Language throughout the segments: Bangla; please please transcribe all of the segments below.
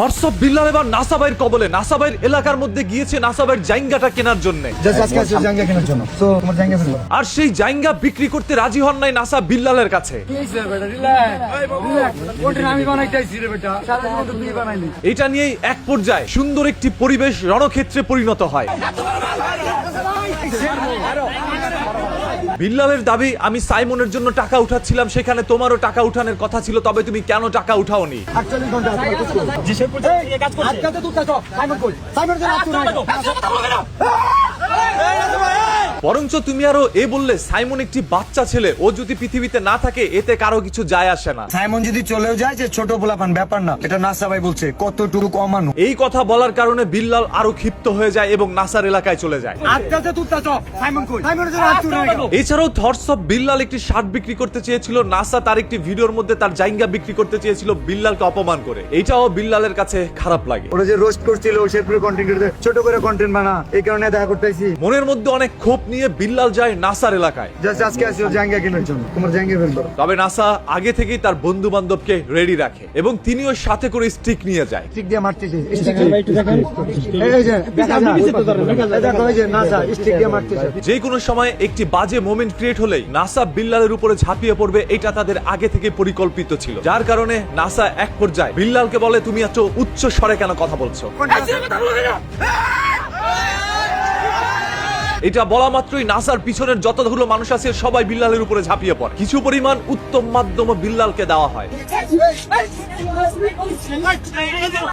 হোয়াটসঅ্যাপ বিল্লাল এবার নাসাবাইয়ের কবলে। নাসাবাইয়ের এলাকার মধ্যে গিয়েছে নাসাবাইয়ের জাইঙ্গাটা কেনার জন্য। আর সেই জাইঙ্গা বিক্রি করতে রাজি হন নাই নাসা বিল্লালের কাছে। এটা নিয়েই এক পর্যায়ে সুন্দর একটি পরিবেশ রণক্ষেত্রে পরিণত হয়। বিল্লালের দাবি আমি সাইমনের জন্য টাকা উঠাচ্ছিলাম সেখানে তোমারও টাকা উঠানোর কথা ছিল তবে তুমি কেন টাকা উঠাওনি। সাইমন কই? বরঞ্চ তুমি আরও এ বললে সাইমন একটি বাচ্চা ছেলে ও যদি পৃথিবীতে না থাকে এতে কারও কিছু যায় আসে না। সাইমন যদি চলেও যায় যে ছোট পোলাপান ব্যাপার না এটা নাসা ভাই বলছে কতটুকু কমানো এই কথা বলার কারণে বিল্লাল আরও ক্ষিপ্ত হয়ে যায় এবং নাসার এলাকায় চলে যায়। আটচল্লিশ ঘণ্টা। এছাড়াও থটস অফ বিল্লাল একটি শার্ট বিক্রি করতে চেয়েছিল নাসা তার একটি ভিডিওর মধ্যে তার জাইঙ্গা বিক্রি করতে চেয়েছিল বিল্লালকে অপমান করে। এটাও বিল্লালের কাছে খারাপ লাগে। ওরা যে রোস্ট করছিল শেরপুরে কন্টেন্ট ছোট করে কন্টেন্ট বানা এই কারণে দেখা করতেছি। মনের মধ্যে অনেক ক্ষোভ নিয়ে বিল্লাল যায় নাসার এলাকায়। আজকে আসছে জাঙ্গা কেনার জন্য। তোমার জাঙ্গা ফেলব তবে নাসা আগে থেকেই তার বন্ধু বান্ধবকে রেডি রাখে এবং তিনিও সাথে করে স্টিক নিয়ে যায়। স্টিক দিয়ে মারতেছে স্টিক যে দেখা যায় এই দেখো এই যে নাসা স্টিক দিয়ে মারতেছে যে কোনো সময় একটি বাজে মোমেন্ট ক্রিয়েট হলেই নাসা বিল্লালের উপরে ঝাঁপিয়ে পড়বে এটা তাদের আগে থেকে পরিকল্পিত ছিল। যার কারণে নাসা এক পর্যায়ে বিল্লালকে বলে তুমি এত উচ্চ স্বরে কেন কথা বলছো? এটা বলা মাত্রই নাসার পিছনের যতগুলো মানুষ আছে সবাই বিল্লালের উপরে ঝাঁপিয়ে পড়ে। কিছু পরিমাণ উত্তম মাধ্যম বিল্লালকে দেওয়া হয়।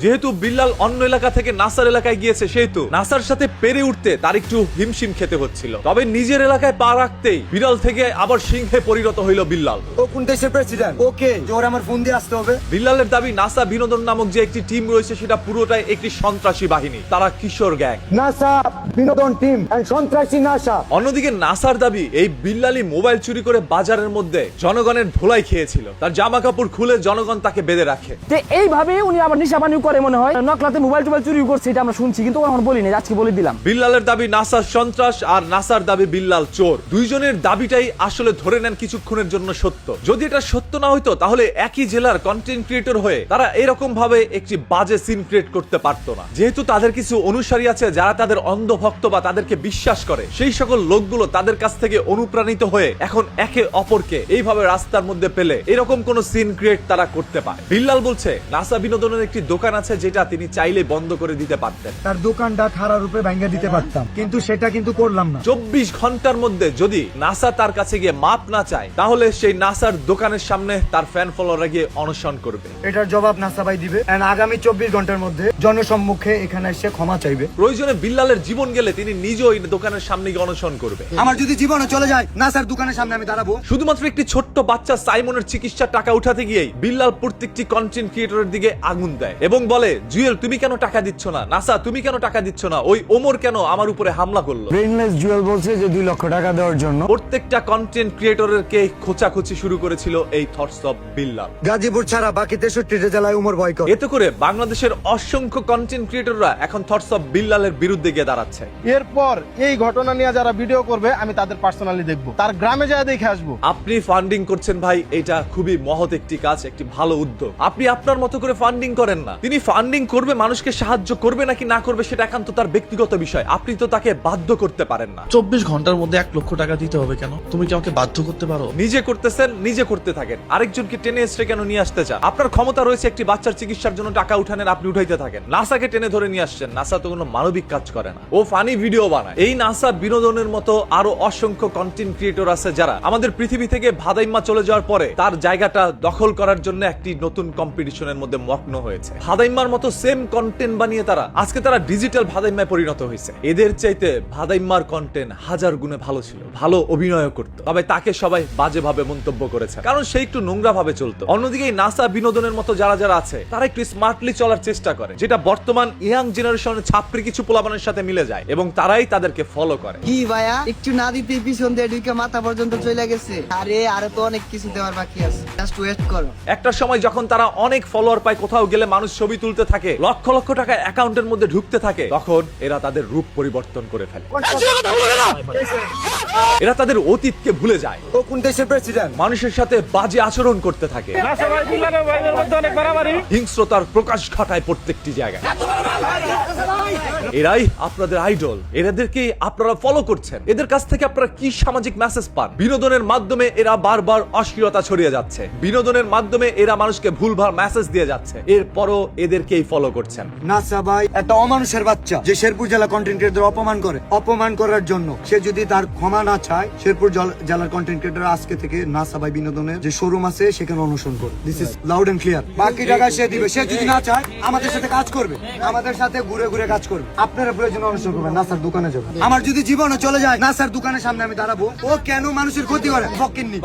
যেহেতু বিল্লাল অন্য এলাকা থেকে নাসার এলাকায় গিয়েছে সেহেতু নাসার সাথে পেরে উঠতে তার একটু হিমশিম খেতে হচ্ছিল। তবে নিজের এলাকায় পা রাখতেই বিড়াল থেকে আবার সিংহে পরিণত হইল বিল্লাল। ও কোন দেশের প্রেসিডেন্ট ওকে ওর আমার ফোন দিয়ে আসতে হবে। বিল্লালের দাবি নাসা বিনোদন নামক যে একটি টিম রয়েছে সেটা পুরোটাই একটি সন্ত্রাসী বাহিনী। তারা কিশোর গ্যাং। নাসা বিনোদন টিম এন্ড সন্ত্রাসী নাসা অন্যদিকে নাসার দাবি এই বিল্লালি মোবাইল চুরি করে বাজারের মধ্যে জনগণের ধোলাই খেয়েছিল। তার জামা কাপড় খুলে জনগণ তাকে বেঁধে রাখে। তো এইভাবে উনি আবার নিশা পানিও করে মনে হয়। নকলাতে মোবাইল টোবাইল চুরি করছে এটা আমরা শুনছি কিন্তু এখন বলিনি আজকে বলে দিলাম। বিল্লালের দাবি নাসার সন্ত্রাস আর নাসার দাবি বিল্লাল চোর। দুইজনের দাবিটাই আসলে ধরে নেন কিছুক্ষণের জন্য সত্য। যদি এটা সত্য না হইতো তাহলে একই জেলার কন্টেন্ট ক্রিয়েটর হয়ে তারা এরকম ভাবে একটি বাজে সিন ক্রিয়েট করতে পারতো না। যেহেতু তাদের কিছু অনুসারী আছে যারা তাদের অন্ধভক্ত বা তাদেরকে বিশ্বাস করে। সেই সকল লোকগুলো তাদের কাছ থেকে অনুপ্রাণিত হয়ে এখন একে অপরকে এইভাবে রাস্তার মধ্যে পেলে এরকম কোন সিন ক্রিয়েট তারা করতে পারে। বিল্লাল বলছে নাসা বিনোদনের একটি দোকান আছে যেটা তিনি চাইলে বন্ধ করে দিতে পারতেন। তার দোকানটা খারা রূপে ভেঙে দিতে পারতাম। কিন্তু সেটা কিন্তু করলাম না। চব্বিশ ঘণ্টার মধ্যে যদি নাসা তার কাছে গিয়ে মাপ না চায় তাহলে সেই নাসার দোকানের সামনে তার ফ্যান ফলোয়াররা গিয়ে অনশন করবে। এটার জবাব নাসা ভাই দিবে। এন্ড আগামী চব্বিশ ঘণ্টার মধ্যে জনসম্মুখে এখানে এসে ক্ষমা চাইবে। প্রয়োজনে বিল্লালের জীবন গেলে তিনি নিজেও এই দোকানের সামনে গিয়ে অনশন করবে। আমার যদি জীবনে চলে যায় নাসার দোকানের সামনে আমি দাঁড়াবো। শুধুমাত্র একটি ছোট্ট বাচ্চা সাইমনের চিকিৎসার টাকা উঠাতে গিয়েই বিল্লাল প্রত্যেকটি কন্টেন্ট ক্রিয়েটরের দিকে আগুন দেয় এবং বলে জুয়েল তুমি কেন টাকা দিচ্ছ না? নাসা তুমি কেন টাকা দিচ্ছ না? ওই ওমর কেন আমার উপরে হামলা করল? ব্রেনলেস জুয়েল বলছে যে দুই লক্ষ টাকা দেওয়ার জন্য। প্রত্যেকটা কন্টেন্ট ক্রিয়েটরের কে খোঁচাখুচি শুরু করেছিল এই থটস অফ বিল্লাল। গাজীপুর ছাড়া বাকি তেষট্টিটা জেলায় উমর ভয় করে এতে করে বাংলাদেশের অসংখ্য কন্টেন্ট ক্রিয়েটররা এখন থটস অফ বিল্লালের বিরুদ্ধে গিয়ে দাঁড়াচ্ছে। এরপর এই ঘটনা নিয়ে যারা ভিডিও করবে আমি তাদের পার্সোনালি দেখব। তার গ্রামে যায় দেখে আসব। আপনি ফান্ডিং করছেন ভাই এটা খুবই মহৎ একটি কাজ একটি ভালো উদ্যোগ। আপনি আপনার মতো করে ফান্ডিং করেন না। তিনি ফান্ডিং করবে মানুষকে সাহায্য করবে নাকি না করবে সেটা একান্ত তার ব্যক্তিগত বিষয়। আপনি তো তাকে বাধ্য করতে পারেন না। চব্বিশ ঘণ্টার মধ্যে এক লক্ষ টাকা দিতে হবে কেন? তুমি কি আমাকে বাধ্য করতে পারো? নিজে করতেছেন নিজে করতে থাকেন। আরেকজনকে টেনে এসে কেন নিয়ে আসতে চান? আপনার ক্ষমতা রয়েছে একটি বাচ্চার চিকিৎসার জন্য টাকা উঠানের আপনি উঠাইতে থাকেন। নাসাকে টেনে ধরে নিয়ে আসছেন। নাসা তো কোনো মানবিক কাজ করে না। ও ফানি ভিডিও বানায়। এই নাসা বিনোদনের মতো আরও অসংখ্য কন্টেন্ট ক্রিয়েটর আছে যারা আমাদের পৃথিবী থেকে ভাদাইম্মা চলে যাওয়ার পরে তার জায়গাটা দখল করার জন্য একটি নতুন কম্পিটিশনের মধ্যে মগ্ন হয়েছে। ভাদাইম্মার মতো সেম কন্টেন্ট বানিয়ে তারা আজকে তারা ডিজিটাল ভাদাইম্মায় পরিণত হয়েছে। এদের চাইতে ভাদাইম্মার কন্টেন্ট হাজার গুণে ভালো ছিল, ভালো অভিনয় করতো। তবে তাকে সবাই বাজেভাবে মন্তব্য করেছে, কারণ সে একটু নোংরা ভাবে চলতো। অন্যদিকে নাসা বিনোদনের মতো যারা যারা আছে, তারা একটু স্মার্টলি চলার চেষ্টা করে, যেটা বর্তমান ইয়াং জেনারেশনের ছাত্রী কিছু পোলাপানের সাথে মিলে যায় এবং তারাই তাদেরকে ফলো করে। কি ভাইয়া? একটু না দিতে পিছন দিয়ে ঢুকে মাথা পর্যন্ত চলে গেছে। আরে আরও তো অনেক কিছু দেওয়ার বাকি আছে। জাস্ট ওয়েট করো। একটা সময় যখন তারা অনেক ফলোয়ার পায় কোথাও গেলে মানুষ ছবি তুলতে থাকে লক্ষ লক্ষ টাকা অ্যাকাউন্টের মধ্যে ঢুকতে থাকে তখন এরা তাদের রূপ পরিবর্তন করে ফেলে। এরা তাদের অতীতকে ভুলে যায়। ও কোন দেশের প্রেসিডেন্ট মানুষের সাথে বাজে আচরণ করতে থাকে। হিংস্রতার প্রকাশ ঘটায় প্রত্যেকটি জায়গায়। এরাই আপনাদের আইডল এরাদেরকে আপনারা ফলো করছেন। এদের কাছ থেকে আপনারা কি সামাজিক মেসেজ পান? বিনোদনের মাধ্যমে এরা বারবার অশ্লীলতা ছড়িয়ে যাচ্ছে। বিনোদনের মাধ্যমে এরা মানুষকে ভুলভাল মেসেজ দিয়ে যাচ্ছে। এরপরও এদেরকেই ফলো করছেন। নাসা ভাই একটা অমানুষের বাচ্চা যে শেরপুর জেলা কন্টেন্ট ক্রিয়েটর অপমান করে। অপমান করার জন্য। সে যদি তার ক্ষমা না চায় শেরপুর জেলার কন্টেন্ট ক্রিয়েটর আজকে থেকে নাসা ভাই বিনোদনের যে শোরুম আছে সেখানে অনুসরণ করে this is loud and clear বাকি টাকা সে দিবে। সে যদি না চায় আমাদের সাথে কাজ করবে। আমাদের সাথে ঘুরে ঘুরে কাজ করবে। আপনারা প্রয়োজন অনুসরণ করবেন। নাসার দোকানে যাবেন। আমার যদি জীবনও চলে যায় নাসার দোকানের সামনে আমি দাঁড়াবো। ও কেন মানুষের ক্ষতি করে? ফকিন্নি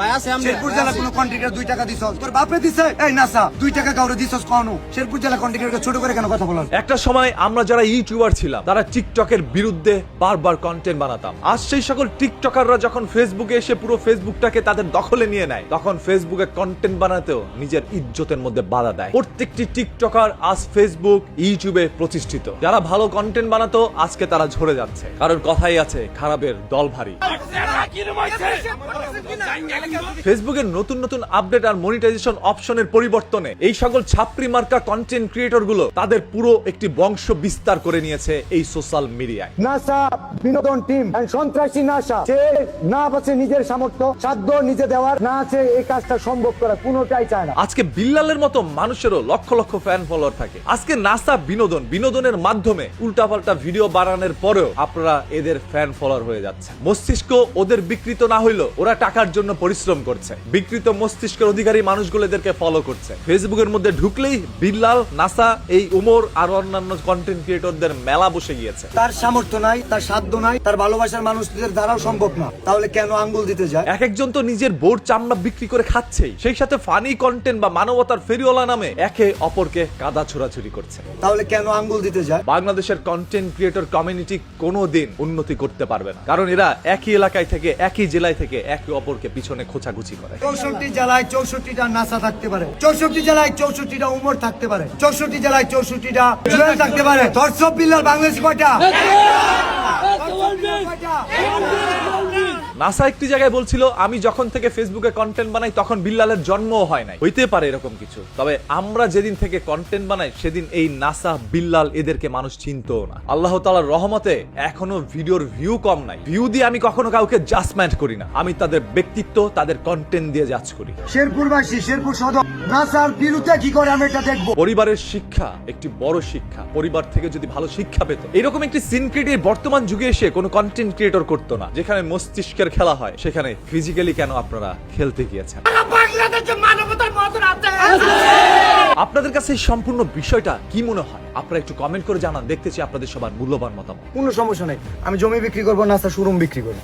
শেরপুর জেলা কোনো কন্ট্রিক্টর দুই টাকা দিছস তোর বাপে দিছে? এই নাসা দুই টাকা কাউরে দিছস কখনো শেরপুর জেলা কন্ট্রিক্টর ছোট করে কেন কথা বলার? একটা সময় আমরা যারা ইউটিউবার ছিলাম তারা টিকটকের বিরুদ্ধে বারবার কন্টেন্ট বানাতাম। আজ সেই সকল টিকটকাররা যখন ফেসবুকে এসে পুরো ফেসবুকটাকে তাদের দখলে নিয়ে নেয় তখন ফেসবুকে কন্টেন্ট বানাতেও নিজের ইজ্জতের মধ্যে বাধা দেয়। প্রত্যেকটি টিকটকার আজ ফেসবুক ইউটিউবে প্রতিষ্ঠিত। যারা ভালো কন্টেন্ট বানাতো আজকে তারা ঝরে যাচ্ছে। কারণ কথাই আছে খারাপের দল ভারী। ফেসবুকের নতুন নতুন আপডেট আর মনিটাইজেশন অপশনের পরিবর্তনে এই সকল ছাপরি মার্কা কন্টেন্ট ক্রিয়েটরগুলো তাদের পুরো একটি বংশ বিস্তার করে নিয়েছে এই সোশ্যাল মিডিয়ায় নাসা বিনোদন টিম সন্ত্রাসী নাসা সে না পাচ্ছে নিজের সামর্থ্য সাধ্য নিজে দেওয়ার না আছে এই কাজটা সম্ভব করা কোনোটাই চায় না। আজকে বিল্লালের মতো মানুষেরও লক্ষ লক্ষ ফ্যান ফলোয়ার থাকে। আজকে নাসা বিনোদন বিনোদনের মাধ্যমে উল্টাপাল্টা ভিডিও বানানোর পরেও আপনারা এদের ফ্যান ফলোয়ার হয়ে যাচ্ছে। মস্তিষ্ক ওদের বিকৃত না হইল ওরা টাকার জন্য পরিশ্রম করছে। বিকৃত মস্তিষ্কের অধিকারী মানুষগুলো এদেরকে ফলো করছে। ফেসবুকের মধ্যে ঢুকলেই বিল্লাল নাসা এই উমর আর অন্যান্য কন্টেন্ট ক্রিয়েটরদের মেলা বসে গিয়েছে। তার সামর্থ্য নাই তার সাধ্য নাই তার ভালোবাসার মানুষদের দ্বারাও সম্ভব না। তাহলে কেন আঙ্গুল দিতে যায়? এক একজন তো নিজের বোর চামড়া বিক্রি করে খাচ্ছেই। সেই সাথে ফানি কন্টেন্ট বা মানবতার ফেরিওয়ালা নামে একে অপরকে কাদা ছোড়াছুরি করছে। তাহলে কেন আঙ্গুল দিতে যায়? বাংলাদেশের কন্টেন্ট ক্রিয়েটর কমিউনিটি কোনোদিন উন্নতি করতে পারবে না কারণ এরা একই এলাকায় থেকে, একই জেলায় থেকে একে অপরকে পিছনে খোঁচাখুচি করে। চৌষট্টি জেলায় চৌষট্টিটা নাসা থাকতে পারে। চৌষট্টি জেলায় চৌষট্টিটা উমর থাকতে পারে। চৌষট্টি জেলায় চৌষট্টিটা থাকতে পারে। দর্শক বিল্লাল বাংলাদেশ কয়টা? নাসা একটি জায়গায় বলছিল আমি যখন থেকে ফেসবুকে কন্টেন্ট বানাই তখন বিল্লালের জন্মও হয় নাই। হইতে পারে এরকম কিছু তবে আমরা যেদিন থেকে কন্টেন্ট বানাই সেদিন এই নাসা বিল্লাল এদেরকে মানুষ চিনতও না। আল্লাহ তালার রহমতে এখনও ভিডিওর ভিউ কম নাই। ভিউ দিয়ে আমি কখনো কাউকে জাজমেন্ট করি না। আমি তাদের ব্যক্তিত্ব তাদের কন্টেন্ট দিয়ে জাজ করি। শেরপুরবাসী শেরপুর সদর নাসার বিরুদ্ধে কি করে আমি এটা দেখব? পরিবারের শিক্ষা একটি বড় শিক্ষা। পরিবার থেকে যদি ভালো শিক্ষা পেত এরকম একটি সিন ক্রিয়েটের বর্তমান যুগে এসে কোনো কন্টেন্ট ক্রিয়েটর করতো না যেখানে মস্তিষ্কের খেলা হয় সেখানে ফিজিক্যালি কেন আপনারা খেলতে গিয়েছেন? আপনাদের কাছে এই সম্পূর্ণ বিষয়টা কি মনে হয়? আপনারা একটু কমেন্ট করে জানান দেখতে চাই আপনাদের সবার মূল্যবান মতামত। কোনো সমস্যা নেই। আমি জমি বিক্রি করব না শোরুম বিক্রি করব।